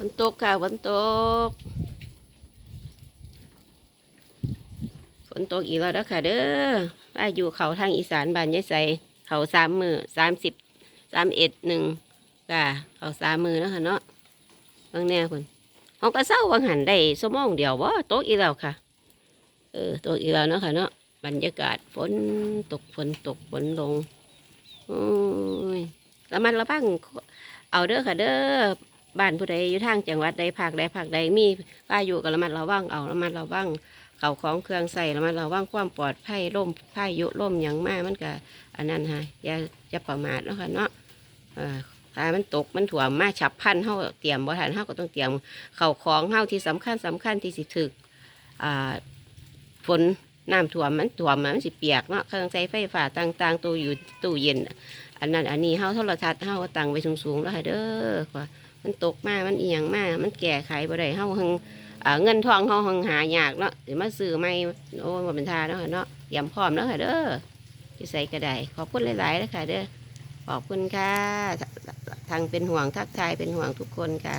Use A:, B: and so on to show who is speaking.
A: ฝนตกค่ะฝนตกฝนตกอีกแล้วค่ะเด้ออาอยู่เขาทางอีสานบ้านยายใสเขาสามมือสามสิบสามเอ็ดหนึ่งค่ะเขาสามมือแล้วค่ะเนาะบางแน่คนเขาก็เศร้าบางหันได้สมองเดียวว่าตกอีกแล้วค่ะ เออตกอีกแล้วเนาะค่ะเนาะบรรยากาศฝนตกฝนตกฝนลงโอ้ยระมัดระวังเอาเด้อค่ะเด้อ บ้านผู้ใดอยู่ทางจังหวัดใดภาคใดภาคใดมีป้าอยู่กับระมัดระวังเอาระมัดระวังเขาของเครื่องใส่ระมัดระวังความปลอดภัยร่มพายุร่มอย่างมากมันก็อันนั้นฮะอย่าจะประมาทเนาะค่ะเนาะออถ้ามันตกมันถ่วมมาฉับพันเฮาเตรียมบ่ทันเฮาก็ต้องเตรียมเข่าของเฮาที่สำคัญสำคัญที่สิถึกอ่าฝน น้ำท่วมมันท่วมมันสิเปียกเนาะเครื่องใช้ไฟฟ้าต่างๆตู้อยู่ตู้เย็น อันนั้นอันนี้เฮาโทรทัศน์เฮาตั้งไว้สูงๆแล้วค่ะเด้อว่ามันตกมามันเอียงมามันแก่ไขบ่ได้เฮาหังเงินทองเฮาหังหายากเนาะสิมาซื้อใหม่โอ้บ่เป็นทาเนาะค่ะเนาะเตรียมพร้อมแล้วค่ะเด้อสิใส่ก็ได้ขอบคุณหลายๆแล้วค่ะเด้อขอบคุณค่ะทางเป็นห่วงทักทายเป็นห่วงทุกคนค่ะ